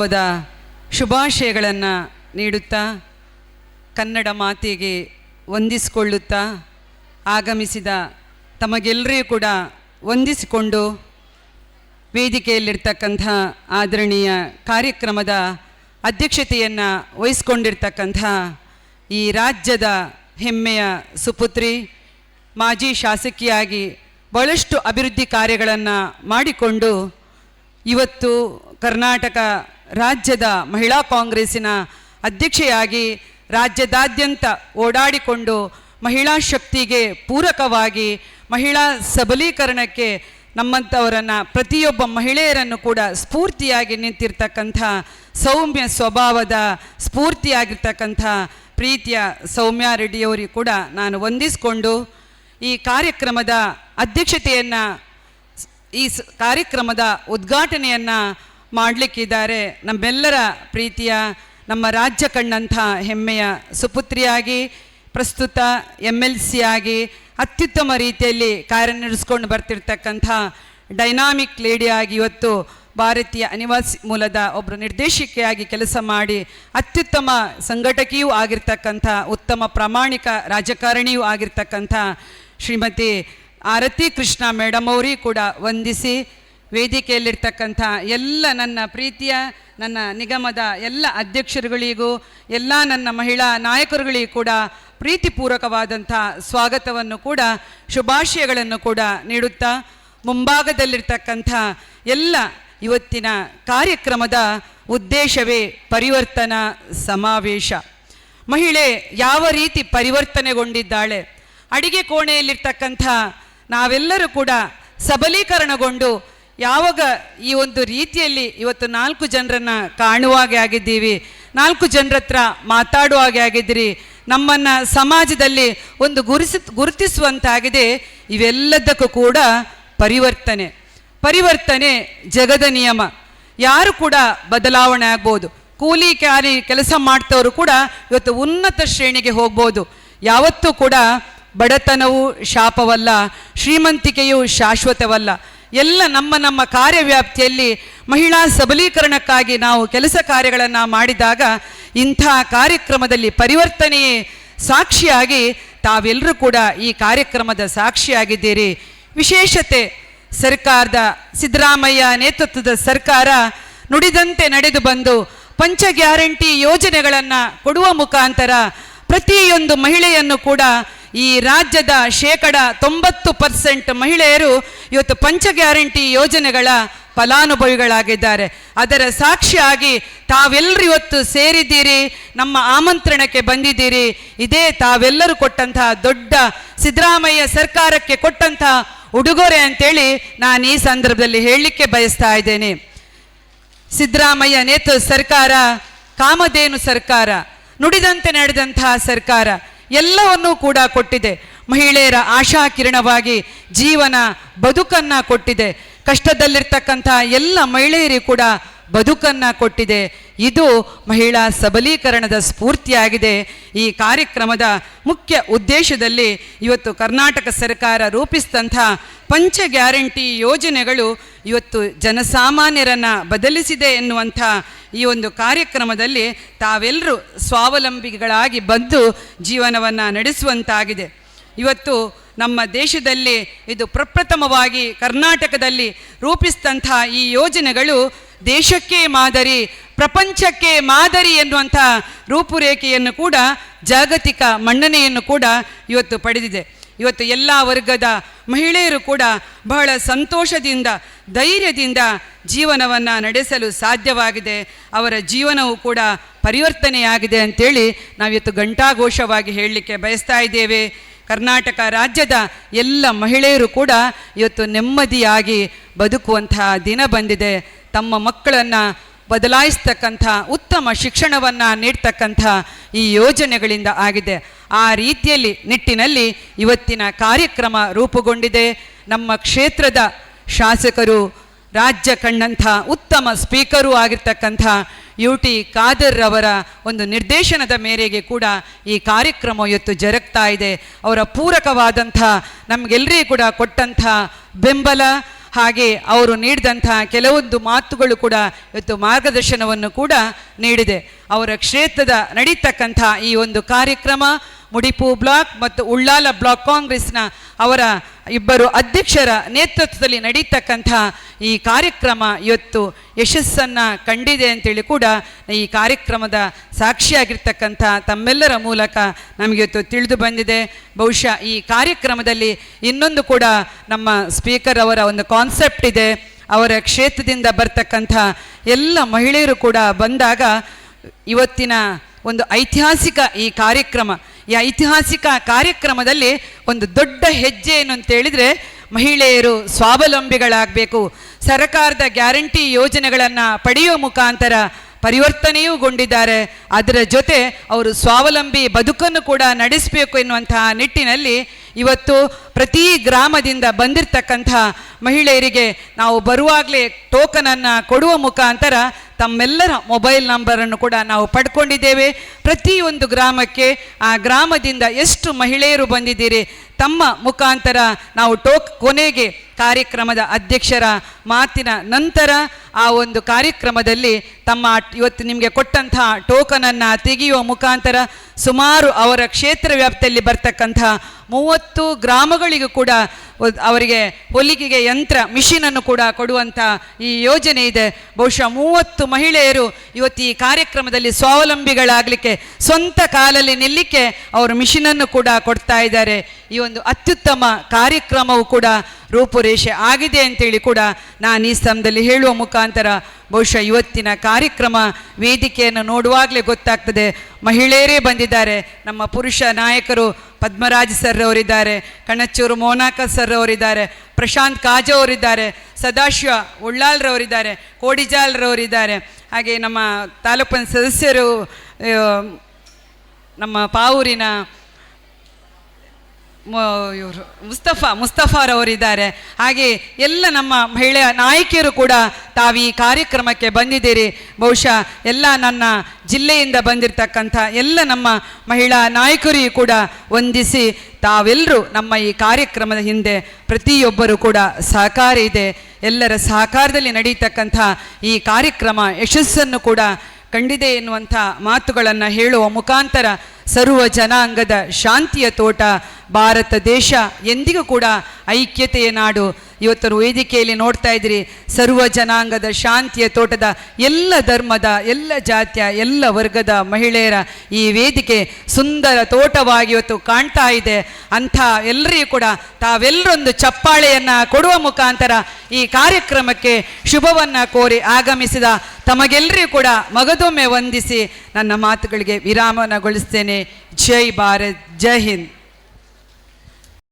ಹಬ್ಬದ ಶುಭಾಶಯಗಳನ್ನು ನೀಡುತ್ತಾ, ಕನ್ನಡ ಮಾತೆಗೆ ವಂದಿಸಿಕೊಳ್ಳುತ್ತಾ, ಆಗಮಿಸಿದ ತಮಗೆಲ್ಲರಿಗೂ ಕೂಡ ವಂದಿಸಿಕೊಂಡು ವೇದಿಕೆಯಲ್ಲಿರ್ತಕ್ಕಂಥ ಆದರಣೀಯ ಕಾರ್ಯಕ್ರಮದ ಅಧ್ಯಕ್ಷತೆಯನ್ನು ವಹಿಸ್ಕೊಂಡಿರ್ತಕ್ಕಂಥ ಈ ರಾಜ್ಯದ ಹೆಮ್ಮೆಯ ಸುಪುತ್ರಿ, ಮಾಜಿ ಶಾಸಕಿಯಾಗಿ ಬಹಳಷ್ಟು ಅಭಿವೃದ್ಧಿ ಕಾರ್ಯಗಳನ್ನು ಮಾಡಿಕೊಂಡು ಇವತ್ತು ಕರ್ನಾಟಕ ರಾಜ್ಯದ ಮಹಿಳಾ ಕಾಂಗ್ರೆಸ್ಸಿನ ಅಧ್ಯಕ್ಷೆಯಾಗಿ ರಾಜ್ಯದಾದ್ಯಂತ ಓಡಾಡಿಕೊಂಡು ಮಹಿಳಾ ಶಕ್ತಿಗೆ ಪೂರಕವಾಗಿ ಮಹಿಳಾ ಸಬಲೀಕರಣಕ್ಕೆ ನಮ್ಮಂಥವರನ್ನು ಪ್ರತಿಯೊಬ್ಬ ಮಹಿಳೆಯರನ್ನು ಕೂಡ ಸ್ಫೂರ್ತಿಯಾಗಿ ನಿಂತಿರ್ತಕ್ಕಂಥ, ಸೌಮ್ಯ ಸ್ವಭಾವದ ಸ್ಫೂರ್ತಿಯಾಗಿರ್ತಕ್ಕಂಥ ಪ್ರೀತಿಯ ಸೌಮ್ಯ ರೆಡ್ಡಿಯವರಿಗೆ ಕೂಡ ನಾನು ವಂದಿಸಿಕೊಂಡು ಈ ಕಾರ್ಯಕ್ರಮದ ಅಧ್ಯಕ್ಷತೆಯನ್ನು, ಈ ಕಾರ್ಯಕ್ರಮದ ಉದ್ಘಾಟನೆಯನ್ನು ಮಾಡಲಿಕ್ಕಿದ್ದಾರೆ. ನಮ್ಮೆಲ್ಲರ ಪ್ರೀತಿಯ, ನಮ್ಮ ರಾಜ್ಯ ಕಂಡಂಥ ಹೆಮ್ಮೆಯ ಸುಪುತ್ರಿಯಾಗಿ, ಪ್ರಸ್ತುತ ಎಂ ಎಲ್ ಸಿ ಆಗಿ ಅತ್ಯುತ್ತಮ ರೀತಿಯಲ್ಲಿ ಕಾರ್ಯನಿರ್ವಹಿಸ್ಕೊಂಡು ಬರ್ತಿರ್ತಕ್ಕಂಥ ಡೈನಾಮಿಕ್ ಲೇಡಿಯಾಗಿ ಇವತ್ತು ಭಾರತೀಯ ಅನಿವಾಸಿ ಮೂಲದ ಒಬ್ಬರು ನಿರ್ದೇಶಕಿಯಾಗಿ ಕೆಲಸ ಮಾಡಿ, ಅತ್ಯುತ್ತಮ ಸಂಘಟಕಿಯೂ ಆಗಿರ್ತಕ್ಕಂಥ, ಉತ್ತಮ ಪ್ರಾಮಾಣಿಕ ರಾಜಕಾರಣಿಯೂ ಆಗಿರ್ತಕ್ಕಂಥ ಶ್ರೀಮತಿ ಆರತಿ ಕೃಷ್ಣ ಮೇಡಮ್ ಅವರಿ ಕೂಡ ವಂದಿಸಿ ವೇದಿಕೆಯಲ್ಲಿರ್ತಕ್ಕಂಥ ಎಲ್ಲ ನನ್ನ ಪ್ರೀತಿಯ, ನನ್ನ ನಿಗಮದ ಎಲ್ಲ ಅಧ್ಯಕ್ಷರುಗಳಿಗೂ, ಎಲ್ಲ ನನ್ನ ಮಹಿಳಾ ನಾಯಕರುಗಳಿಗೂ ಕೂಡ ಪ್ರೀತಿಪೂರ್ವಕವಾದಂಥ ಸ್ವಾಗತವನ್ನು ಕೂಡ, ಶುಭಾಶಯಗಳನ್ನು ಕೂಡ ನೀಡುತ್ತಾ ಮುಂಭಾಗದಲ್ಲಿರ್ತಕ್ಕಂಥ ಎಲ್ಲ ಇವತ್ತಿನ ಕಾರ್ಯಕ್ರಮದ ಉದ್ದೇಶವೇ ಪರಿವರ್ತನಾ ಸಮಾವೇಶ. ಮಹಿಳೆ ಯಾವ ರೀತಿ ಪರಿವರ್ತನೆಗೊಂಡಿದ್ದಾಳೆ, ಅಡಿಗೆ ಕೋಣೆಯಲ್ಲಿರ್ತಕ್ಕಂಥ ನಾವೆಲ್ಲರೂ ಕೂಡ ಸಬಲೀಕರಣಗೊಂಡು ಯಾವಾಗ ಈ ಒಂದು ರೀತಿಯಲ್ಲಿ ಇವತ್ತು ನಾಲ್ಕು ಜನರನ್ನು ಕಾಣುವಾಗೆ ಆಗಿದ್ದೀವಿ. ನಾಲ್ಕು ಜನರ ಹತ್ರ ಮಾತಾಡುವ ಹಾಗೆ ಆಗಿದ್ದೀರಿ. ನಮ್ಮನ್ನು ಸಮಾಜದಲ್ಲಿ ಒಂದು ಗುರುಸಿ ಗುರುತಿಸುವಂತಾಗಿದೆ ಇವೆಲ್ಲದಕ್ಕೂ ಕೂಡ ಪರಿವರ್ತನೆ. ಪರಿವರ್ತನೆ ಜಗದ ನಿಯಮ. ಯಾರು ಕೂಡ ಬದಲಾವಣೆ ಆಗ್ಬೋದು. ಕೂಲಿ ಕ್ಯಾರಿ ಕೆಲಸ ಮಾಡ್ತವರು ಕೂಡ ಇವತ್ತು ಉನ್ನತ ಶ್ರೇಣಿಗೆ ಹೋಗ್ಬೋದು. ಯಾವತ್ತೂ ಕೂಡ ಬಡತನವು ಶಾಪವಲ್ಲ, ಶ್ರೀಮಂತಿಕೆಯು ಶಾಶ್ವತವಲ್ಲ. ಎಲ್ಲ ನಮ್ಮ ನಮ್ಮ ಕಾರ್ಯವ್ಯಾಪ್ತಿಯಲ್ಲಿ ಮಹಿಳಾ ಸಬಲೀಕರಣಕ್ಕಾಗಿ ನಾವು ಕೆಲಸ ಕಾರ್ಯಗಳನ್ನು ಮಾಡಿದಾಗ ಇಂಥ ಕಾರ್ಯಕ್ರಮದಲ್ಲಿ ಪರಿವರ್ತನೆಯೇ ಸಾಕ್ಷಿಯಾಗಿ ತಾವೆಲ್ಲರೂ ಕೂಡ ಈ ಕಾರ್ಯಕ್ರಮದ ಸಾಕ್ಷಿಯಾಗಿದ್ದೀರಿ. ವಿಶೇಷತೆ, ಸರ್ಕಾರದ ಸಿದ್ದರಾಮಯ್ಯ ನೇತೃತ್ವದ ಸರ್ಕಾರ ನುಡಿದಂತೆ ನಡೆದು ಬಂದು ಪಂಚ ಗ್ಯಾರಂಟಿ ಯೋಜನೆಗಳನ್ನು ಕೊಡುವ ಮುಖಾಂತರ ಪ್ರತಿಯೊಂದು ಮಹಿಳೆಯನ್ನು ಕೂಡ ಈ ರಾಜ್ಯದ ಶೇಕಡ ತೊಂಬತ್ತು ಪರ್ಸೆಂಟ್ ಮಹಿಳೆಯರು ಇವತ್ತು ಪಂಚ ಗ್ಯಾರಂಟಿ ಯೋಜನೆಗಳ ಫಲಾನುಭವಿಗಳಾಗಿದ್ದಾರೆ. ಅದರ ಸಾಕ್ಷಿಯಾಗಿ ತಾವೆಲ್ಲರೂ ಇವತ್ತು ಸೇರಿದ್ದೀರಿ, ನಮ್ಮ ಆಮಂತ್ರಣಕ್ಕೆ ಬಂದಿದ್ದೀರಿ. ಇದೇ ತಾವೆಲ್ಲರೂ ಕೊಟ್ಟಂತಹ ದೊಡ್ಡ ಸಿದ್ದರಾಮಯ್ಯ ಸರ್ಕಾರಕ್ಕೆ ಕೊಟ್ಟಂತಹ ಉಡುಗೊರೆ ಅಂತೇಳಿ ನಾನು ಈ ಸಂದರ್ಭದಲ್ಲಿ ಹೇಳಲಿಕ್ಕೆ ಬಯಸ್ತಾ ಇದ್ದೇನೆ. ಸಿದ್ದರಾಮಯ್ಯ ನೇತೃತ್ವ ಸರ್ಕಾರ, ಕಾಮಧೇನು ಸರ್ಕಾರ, ನುಡಿದಂತೆ ನಡೆದಂತಹ ಸರ್ಕಾರ ಎಲ್ಲವನ್ನೂ ಕೂಡ ಕೊಟ್ಟಿದೆ. ಮಹಿಳೆಯರ ಆಶಾಕಿರಣವಾಗಿ ಜೀವನ ಬದುಕನ್ನು ಕೊಟ್ಟಿದೆ. ಕಷ್ಟದಲ್ಲಿರ್ತಕ್ಕಂಥ ಎಲ್ಲ ಮಹಿಳೆಯರಿಗೂ ಕೂಡ ಬದುಕನ್ನು ಕೊಟ್ಟಿದೆ. ಇದು ಮಹಿಳಾ ಸಬಲೀಕರಣದ ಸ್ಫೂರ್ತಿಯಾಗಿದೆ. ಈ ಕಾರ್ಯಕ್ರಮದ ಮುಖ್ಯ ಉದ್ದೇಶದಲ್ಲಿ ಇವತ್ತು ಕರ್ನಾಟಕ ಸರ್ಕಾರ ರೂಪಿಸಿದಂಥ ಪಂಚ ಗ್ಯಾರಂಟಿ ಯೋಜನೆಗಳು ಇವತ್ತು ಜನಸಾಮಾನ್ಯರನ್ನು ಬದಲಿಸಿದೆ ಎನ್ನುವಂಥ ಈ ಒಂದು ಕಾರ್ಯಕ್ರಮದಲ್ಲಿ ತಾವೆಲ್ಲರೂ ಸ್ವಾವಲಂಬಿಗಳಾಗಿ ಬಂದು ಜೀವನವನ್ನು ನಡೆಸುವಂತಾಗಿದೆ. ಇವತ್ತು ನಮ್ಮ ದೇಶದಲ್ಲಿ ಇದು ಪ್ರಪ್ರಥಮವಾಗಿ ಕರ್ನಾಟಕದಲ್ಲಿ ರೂಪಿಸಿದಂಥ ಈ ಯೋಜನೆಗಳು ದೇಶಕ್ಕೆ ಮಾದರಿ, ಪ್ರಪಂಚಕ್ಕೆ ಮಾದರಿ ಎನ್ನುವಂಥ ರೂಪುರೇಖೆಯನ್ನು ಕೂಡ, ಜಾಗತಿಕ ಮನ್ನಣೆಯನ್ನು ಕೂಡ ಇವತ್ತು ಪಡೆದಿದೆ. ಇವತ್ತು ಎಲ್ಲ ವರ್ಗದ ಮಹಿಳೆಯರು ಕೂಡ ಬಹಳ ಸಂತೋಷದಿಂದ, ಧೈರ್ಯದಿಂದ ಜೀವನವನ್ನು ನಡೆಸಲು ಸಾಧ್ಯವಾಗಿದೆ. ಅವರ ಜೀವನವು ಕೂಡ ಪರಿವರ್ತನೆಯಾಗಿದೆ ಅಂತೇಳಿ ನಾವಿವತ್ತು ಘಂಟಾಘೋಷವಾಗಿ ಹೇಳಲಿಕ್ಕೆ ಬಯಸ್ತಾ ಇದ್ದೇವೆ. ಕರ್ನಾಟಕ ರಾಜ್ಯದ ಎಲ್ಲ ಮಹಿಳೆಯರು ಕೂಡ ಇವತ್ತು ನೆಮ್ಮದಿಯಾಗಿ ಬದುಕುವಂತಹ ದಿನ ಬಂದಿದೆ. ತಮ್ಮ ಮಕ್ಕಳನ್ನು ಬದಲಾಯಿಸ್ತಕ್ಕಂಥ ಉತ್ತಮ ಶಿಕ್ಷಣವನ್ನು ನೀಡ್ತಕ್ಕಂಥ ಈ ಯೋಜನೆಗಳಿಂದ ಆಗಿದೆ. ಆ ರೀತಿಯಲ್ಲಿ ನಿಟ್ಟಿನಲ್ಲಿ ಇವತ್ತಿನ ಕಾರ್ಯಕ್ರಮ ರೂಪುಗೊಂಡಿದೆ. ನಮ್ಮ ಕ್ಷೇತ್ರದ ಶಾಸಕರು ರಾಜ್ಯ ಕಂಡಂಥ ಉತ್ತಮ ಸ್ಪೀಕರೂ ಆಗಿರ್ತಕ್ಕಂಥ ಯು ಟಿ ಖಾದರ್ ಅವರ ಒಂದು ನಿರ್ದೇಶನದ ಮೇರೆಗೆ ಕೂಡ ಈ ಕಾರ್ಯಕ್ರಮ ಇವತ್ತು ಜರುಗ್ತಾ ಇದೆ. ಅವರ ಪೂರಕವಾದಂಥ ನಮಗೆಲ್ಲರಿಗೂ ಕೂಡ ಕೊಟ್ಟಂಥ ಬೆಂಬಲ ಹಾಗೆ ಅವರು ನೀಡಿದಂಥ ಕೆಲವೊಂದು ಮಾತುಗಳು ಕೂಡ ಇವತ್ತು ಮಾರ್ಗದರ್ಶನವನ್ನು ಕೂಡ ನೀಡಿದೆ. ಅವರ ಕ್ಷೇತ್ರದ ನಡೀತಕ್ಕಂಥ ಈ ಒಂದು ಕಾರ್ಯಕ್ರಮ, ಮುಡಿಪು ಬ್ಲಾಕ್ ಮತ್ತು ಉಳ್ಳಾಲ ಬ್ಲಾಕ್ ಕಾಂಗ್ರೆಸ್ನ ಅವರ ಇಬ್ಬರು ಅಧ್ಯಕ್ಷರ ನೇತೃತ್ವದಲ್ಲಿ ನಡೀತಕ್ಕಂಥ ಈ ಕಾರ್ಯಕ್ರಮ ಇವತ್ತು ಯಶಸ್ಸನ್ನು ಕಂಡಿದೆ ಅಂತೇಳಿ ಕೂಡ ಈ ಕಾರ್ಯಕ್ರಮದ ಸಾಕ್ಷಿಯಾಗಿರ್ತಕ್ಕಂಥ ತಮ್ಮೆಲ್ಲರ ಮೂಲಕ ನಮಗೆ ಇವತ್ತು ತಿಳಿದು ಬಂದಿದೆ. ಬಹುಶಃ ಈ ಕಾರ್ಯಕ್ರಮದಲ್ಲಿ ಇನ್ನೊಂದು ಕೂಡ ನಮ್ಮ ಸ್ಪೀಕರ್ ಅವರ ಒಂದು ಕಾನ್ಸೆಪ್ಟ್ ಇದೆ. ಅವರ ಕ್ಷೇತ್ರದಿಂದ ಬರ್ತಕ್ಕಂಥ ಎಲ್ಲ ಮಹಿಳೆಯರು ಕೂಡ ಬಂದಾಗ ಇವತ್ತಿನ ಒಂದು ಐತಿಹಾಸಿಕ ಈ ಕಾರ್ಯಕ್ರಮ, ಈ ಐತಿಹಾಸಿಕ ಕಾರ್ಯಕ್ರಮದಲ್ಲಿ ಒಂದು ದೊಡ್ಡ ಹೆಜ್ಜೆ ಏನು ಅಂತ ಹೇಳಿದ್ರೆ ಮಹಿಳೆಯರು ಸ್ವಾವಲಂಬಿಗಳಾಗಬೇಕು. ಸರ್ಕಾರದ ಗ್ಯಾರಂಟಿ ಯೋಜನೆಗಳನ್ನು ಪಡೆಯುವ ಮುಖಾಂತರ ಪರಿವರ್ತನೆಯೂಗೊಂಡಿದ್ದಾರೆ ಅದರ ಜೊತೆ ಅವರು ಸ್ವಾವಲಂಬಿ ಬದುಕನ್ನು ಕೂಡ ನಡೆಸಬೇಕು ಎನ್ನುವಂತಹ ನಿಟ್ಟಿನಲ್ಲಿ ಇವತ್ತು ಪ್ರತಿ ಗ್ರಾಮದಿಂದ ಬಂದಿರತಕ್ಕಂಥ ಮಹಿಳೆಯರಿಗೆ ನಾವು ಬರುವಾಗಲೇ ಟೋಕನನ್ನು ಕೊಡುವ ಮುಖಾಂತರ ತಮ್ಮೆಲ್ಲರ ಮೊಬೈಲ್ ನಂಬರನ್ನು ಕೂಡ ನಾವು ಪಡ್ಕೊಂಡಿದ್ದೇವೆ. ಪ್ರತಿಯೊಂದು ಗ್ರಾಮಕ್ಕೆ ಆ ಗ್ರಾಮದಿಂದ ಎಷ್ಟು ಮಹಿಳೆಯರು ಬಂದಿದ್ದೀರಿ ತಮ್ಮ ಮುಖಾಂತರ ನಾವು ಟೋಕ್ ಕೊನೆಗೆ ಕಾರ್ಯಕ್ರಮದ ಅಧ್ಯಕ್ಷರ ಮಾತಿನ ನಂತರ ಆ ಒಂದು ಕಾರ್ಯಕ್ರಮದಲ್ಲಿ ತಮ್ಮ ಇವತ್ತು ನಿಮಗೆ ಕೊಟ್ಟಂತಹ ಟೋಕನನ್ನು ತೆಗೆಯುವ ಮುಖಾಂತರ ಸುಮಾರು ಅವರ ಕ್ಷೇತ್ರ ವ್ಯಾಪ್ತಿಯಲ್ಲಿ ಬರ್ತಕ್ಕಂತಹ ಮೂವತ್ತು ಗ್ರಾಮಗಳಿಗೂ ಕೂಡ ಅವರಿಗೆ ಹೊಲಿಗೆಗೆ ಯಂತ್ರ ಮಿಷಿನನ್ನು ಕೂಡ ಕೊಡುವಂಥ ಈ ಯೋಜನೆ ಇದೆ. ಬಹುಶಃ ಮೂವತ್ತು ಮಹಿಳೆಯರು ಇವತ್ತು ಈ ಕಾರ್ಯಕ್ರಮದಲ್ಲಿ ಸ್ವಾವಲಂಬಿಗಳಾಗಲಿಕ್ಕೆ, ಸ್ವಂತ ಕಾಲಲ್ಲಿ ನಿಲ್ಲಿಕ್ಕೆ ಅವರು ಮಿಷಿನನ್ನು ಕೂಡ ಕೊಡ್ತಾ ಇದ್ದಾರೆ. ಈ ಒಂದು ಅತ್ಯುತ್ತಮ ಕಾರ್ಯಕ್ರಮವು ಕೂಡ ರೂಪುರೇಷೆ ಆಗಿದೆ ಅಂತೇಳಿ ಕೂಡ ನಾನು ಈ ಸ್ಥಳದಲ್ಲಿ ಹೇಳುವ ಮುಖಾಂತರ ಬಹುಶಃ ಇವತ್ತಿನ ಕಾರ್ಯಕ್ರಮ ವೇದಿಕೆಯನ್ನು ನೋಡುವಾಗಲೇ ಗೊತ್ತಾಗ್ತದೆ. ಮಹಿಳೆಯರೇ ಬಂದಿದ್ದಾರೆ. ನಮ್ಮ ಪುರುಷ ನಾಯಕರು ಪದ್ಮರಾಜ್ ಸರ್ ಅವರಿದ್ದಾರೆ ಕಣಚೂರು ಮೋನಾಕ ಸರ್ ಅವರಿದ್ದಾರೆ ಪ್ರಶಾಂತ್ ಕಾಜ ಅವರಿದ್ದಾರೆ, ಸದಾಶಿವ ಉಳ್ಳಾಲ್ರವರಿದ್ದಾರೆ ಕೋಡಿಜಾಲ್ರವರಿದ್ದಾರೆ ಹಾಗೆ ನಮ್ಮ ತಾಲೂಕಿನ ಸದಸ್ಯರು ನಮ್ಮ ಪಾವೂರಿನ ಇವರು ಮುಸ್ತಫಾ, ಮುಸ್ತಫಾರವರಿದ್ದಾರೆ. ಹಾಗೆ ಎಲ್ಲ ನಮ್ಮ ಮಹಿಳೆಯ ನಾಯಕಿಯರು ಕೂಡ ತಾವೀ ಕಾರ್ಯಕ್ರಮಕ್ಕೆ ಬಂದಿದ್ದೀರಿ. ಬಹುಶಃ ಎಲ್ಲ ನನ್ನ ಜಿಲ್ಲೆಯಿಂದ ಬಂದಿರತಕ್ಕಂಥ ಎಲ್ಲ ನಮ್ಮ ಮಹಿಳಾ ನಾಯಕರಿಗೂ ಕೂಡ ವಂದಿಸಿ ತಾವೆಲ್ಲರೂ ನಮ್ಮ ಈ ಕಾರ್ಯಕ್ರಮದ ಹಿಂದೆ ಪ್ರತಿಯೊಬ್ಬರು ಕೂಡ ಸಹಕಾರ ಇದೆ. ಎಲ್ಲರ ಸಹಕಾರದಲ್ಲಿ ನಡೀತಕ್ಕಂಥ ಈ ಕಾರ್ಯಕ್ರಮ ಯಶಸ್ಸನ್ನು ಕೂಡ ಕಂಡಿದೆ ಎನ್ನುವಂಥ ಮಾತುಗಳನ್ನು ಹೇಳುವ ಮುಖಾಂತರ ಸರ್ವ ಜನಾಂಗದ ಶಾಂತಿಯ ತೋಟ, ಭಾರತ ದೇಶ ಎಂದಿಗೂ ಕೂಡ ಐಕ್ಯತೆಯ ನಾಡು. ಇವತ್ತು ವೇದಿಕೆಯಲ್ಲಿ ನೋಡ್ತಾ ಇದ್ರಿ ಸರ್ವ ಜನಾಂಗದ ಶಾಂತಿಯ ತೋಟದ ಎಲ್ಲ ಧರ್ಮದ, ಎಲ್ಲ ಜಾತಿಯ, ಎಲ್ಲ ವರ್ಗದ ಮಹಿಳೆಯರ ಈ ವೇದಿಕೆ ಸುಂದರ ತೋಟವಾಗಿ ಇವತ್ತು ಕಾಣ್ತಾ ಇದೆ. ಅಂಥ ಎಲ್ಲರಿಗೂ ಕೂಡ ತಾವೆಲ್ಲರೊಂದು ಚಪ್ಪಾಳೆಯನ್ನು ಕೊಡುವ ಮುಖಾಂತರ ಈ ಕಾರ್ಯಕ್ರಮಕ್ಕೆ ಶುಭವನ್ನು ಕೋರಿ ಆಗಮಿಸಿದ ತಮಗೆಲ್ಲರಿಗೂ ಕೂಡ ಮಗದೊಮ್ಮೆ ವಂದಿಸಿ ನನ್ನ ಮಾತುಗಳಿಗೆ ವಿರಾಮನಗೊಳಿಸ್ತೇನೆ. ಜೈ ಭಾರತ್, ಜೈ ಹಿಂದ್.